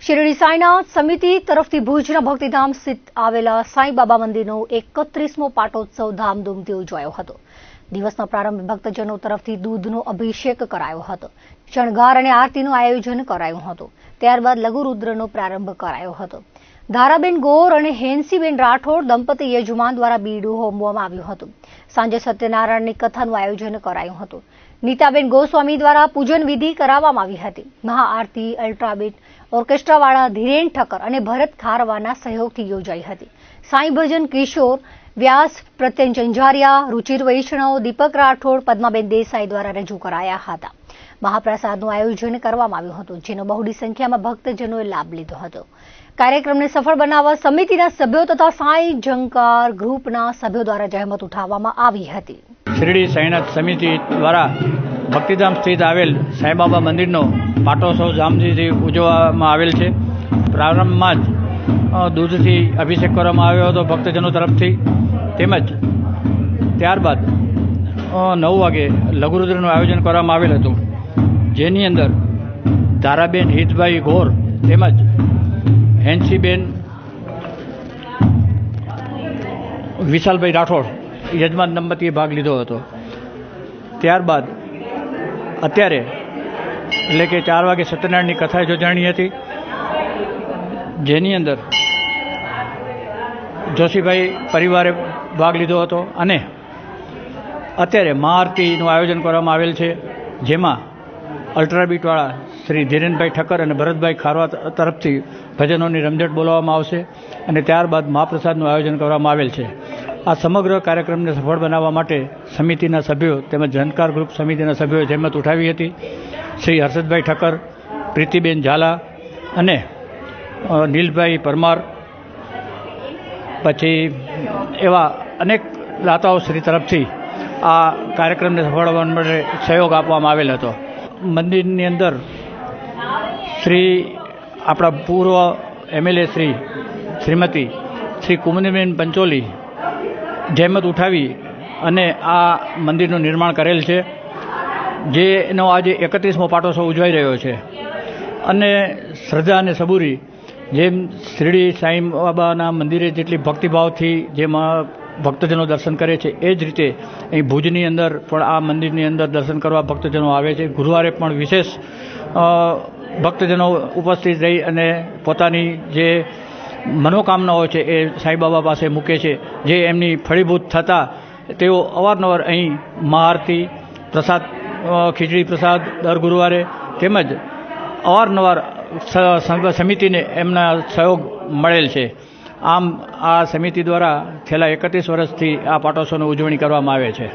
શિરડી સાંઈનાથ સમિતિ તરફથી ભુજના ભક્તિધામ સ્થિત આવેલા સાંઈ બાબા મંદિરનો એકત્રીસમો પાટોત્સવ ધામધૂમથી ઉજવાયો હતો. દિવસનો પ્રારંભ ભક્તજનો તરફથી દૂધનો અભિષેક કરાયો હતો. શણગાર અને આરતીનું આયોજન કરાયું હતું. ત્યારબાદ લઘુરુદ્રનો પ્રારંભ કરાયો હતો. ધારાબેન ગોર અને હેન્સીબેન રાઠોડ દંપતી યજમાન દ્વારા બીડું હોમવામાં આવ્યું હતું. સાંજે સત્યનારાયણની કથાનું આયોજન કરાયું હતું. નીતાબેન ગોસ્વામી દ્વારા પૂજન વિધિ કરાવવામાં આવી હતી. મહાઆરતી, અલ્ટ્રાબેટ, ઓર્કેસ્ટ્રાવાળા ધીરેન ઠક્કર અને ભરત ખારવાના સહયોગથી યોજાઈ હતી. સાંઈ ભજન કિશોર વ્યાસ પ્રત્યન જંજારિયા, રુચિર વૈષ્ણવ, દીપક રાઠોડ, પદ્માબેન દેસાઈ દ્વારા રજૂ કરાયા હતા. મહાપ્રસાદનું આયોજન કરવામાં આવ્યું હતું, જેનો બહોળી સંખ્યામાં ભક્તજનોએ લાભ લીધો હતો. કાર્યક્રમને સફળ બનાવવા સમિતિના સભ્યો તથા સાંઈ જંકાર ગ્રુપના સભ્યો દ્વારા જહેમત ઉઠાવવામાં આવી હતી. શિરડી સાઈનાથ સમિતિ દ્વારા ભક્તિધામ સ્થિત આવેલ સાંઈબાબા મંદિરનો પાટોત્સવ જામજીથી ઉજવવામાં આવેલ છે. પ્રારંભમાં જ દૂધથી અભિષેક કરવામાં આવ્યો હતો ભક્તજનો તરફથી. તેમજ ત્યારબાદ નવ વાગે લઘુરુદ્રનું આયોજન કરવામાં આવેલ હતું. જેની અંદર ધારાબેન હિતભાઈ ઘોર તેમજ હેન્સીબેન વિશાલભાઈ રાઠોડ યજમાન દંપતીએ ભાગ લીધો હતો. ત્યારબાદ અત્યારે એટલે કે ચાર વાગે સત્યનારાયણની કથા યોજાણી હતી જેની અંદર જોશીભાઈ પરિવારે ભાગ લીધો હતો અને અત્યારે મહાઆરતીનું આયોજન કરવામાં આવેલ છે, જેમાં અલ્ટ્રાબીટવાળા શ્રી ધીરેનભાઈ ઠક્કર અને ભરતભાઈ ખારવા તરફથી ભજનોની રમઝટ બોલાવવામાં આવશે અને ત્યારબાદ મહાપ્રસાદનું આયોજન કરવામાં આવેલ છે. આ સમગ્ર કાર્યક્રમને સફળ બનાવવા માટે સમિતિના સભ્યો તેમજ જનકાર ગ્રુપ સમિતિના સભ્યોએ જહેમત ઉઠાવી હતી. શ્રી હર્ષદભાઈ ઠક્કર, પ્રીતિબેન ઝાલા અને નીલભાઈ પરમાર, પછી એવા અનેક દાતાઓ શ્રી તરફથી આ કાર્યક્રમને સફળ માટે સહયોગ આપવામાં આવેલ હતો. મંદિરની અંદર શ્રી આપણા પૂર્વ એમએલએ શ્રી શ્રીમતી શ્રી કુમનીબેન પંચોલી જહેમત ઉઠાવી અને આ મંદિરનું નિર્માણ કરેલ છે, જેનો આજે એકત્રીસમો પાટોત્સવ ઉજવાઈ રહ્યો છે. અને શ્રદ્ધા અને સબૂરી જેમ શિરડી સાંઈ બાબાના મંદિરે જેટલી ભક્તિભાવથી જેમાં ભક્તજનો દર્શન કરે છે, એ જ રીતે અહીં ભુજની અંદર પણ આ મંદિરની અંદર દર્શન કરવા ભક્તજનો આવે છે. ગુરુવારે પણ વિશેષ ભક્તજનો ઉપસ્થિત રહી અને પોતાની જે મનોકામનાઓ છે, એ સાંઈબાબા પાસે મૂકે છે. જે એમની ફળીભૂત થતાં તેઓ અવારનવાર અહીં મહાઆરતી પ્રસાદ ખીચડી પ્રસાદ દર ગુરુવારે તેમજ અવારનવાર સમિતિને એમના સહયોગ મળેલ છે. આમ આ સમિતિ દ્વારા છેલ્લા એકત્રીસ વર્ષથી આ પાટોત્સવની ઉજવણી કરવામાં આવે છે.